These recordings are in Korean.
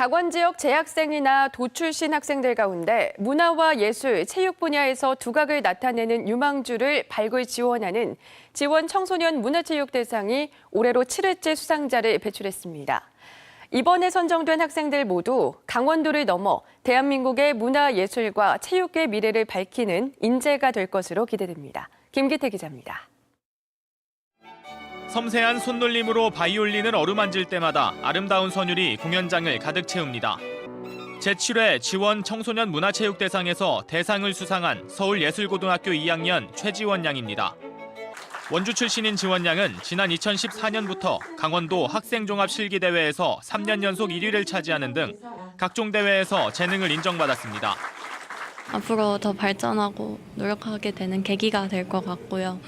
강원 지역 재학생이나 도출신 학생들 가운데 문화와 예술, 체육 분야에서 두각을 나타내는 유망주를 발굴 지원하는 지원 청소년 문화체육 대상이 올해로 7회째 수상자를 배출했습니다. 이번에 선정된 학생들 모두 강원도를 넘어 대한민국의 문화, 예술과 체육의 미래를 밝히는 인재가 될 것으로 기대됩니다. 김기태 기자입니다. 섬세한 손놀림으로 바이올린을 어루만질 때마다 아름다운 선율이 공연장을 가득 채웁니다. 제7회 지원 청소년 문화체육대상에서 대상을 수상한 서울예술고등학교 2학년 최지원 양입니다. 원주 출신인 지원 양은 지난 2014년부터 강원도 학생종합실기대회에서 3년 연속 1위를 차지하는 등 각종 대회에서 재능을 인정받았습니다. 앞으로 더 발전하고 노력하게 되는 계기가 될 것 같고요.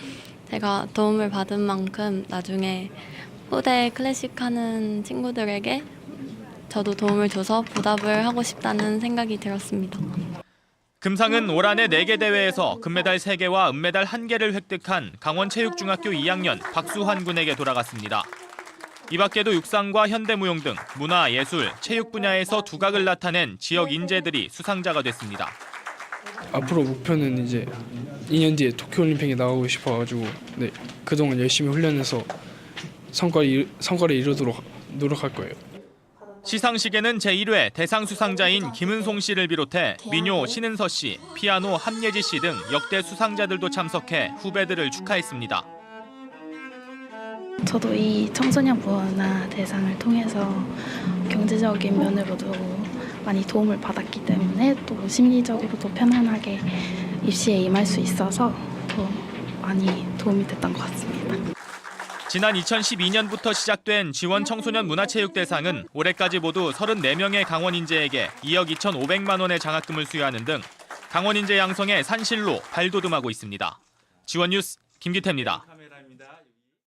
제가 도움을 받은 만큼 나중에 후대 클래식 하는 친구들에게 저도 도움을 줘서 보답을 하고 싶다는 생각이 들었습니다. 금상은 올 한해 4개 대회에서 금메달 3개와 은메달 1개를 획득한 강원체육중학교 2학년 박수환 군에게 돌아갔습니다. 이 밖에도 육상과 현대무용 등 문화, 예술, 체육 분야에서 두각을 나타낸 지역 인재들이 수상자가 됐습니다. 앞으로 목표는 이제 2년 뒤에 도쿄올림픽에 나가고 싶어가지고 네, 그동안 열심히 훈련해서 성과를, 이루, 성과를 이루도록 노력할 거예요. 시상식에는 제1회 대상 수상자인 김은송 씨를 비롯해 민요 신은서 씨, 피아노 함예지 씨 등 역대 수상자들도 참석해 후배들을 축하했습니다. 저도 이 청소년 문화 대상을 통해서 경제적인 면으로도 많이 도움을 받았기 때문에 또 심리적으로도 편안하게 입시에 임할 수 있어서 더 많이 도움이 됐던 것 같습니다. 지난 2012년부터 시작된 지원 청소년 문화체육 대상은 올해까지 모두 34명의 강원 인재에게 2억 2,500만 원의 장학금을 수여하는 등 강원 인재 양성에 산실로 발돋움하고 있습니다. 지원 뉴스 김기태입니다.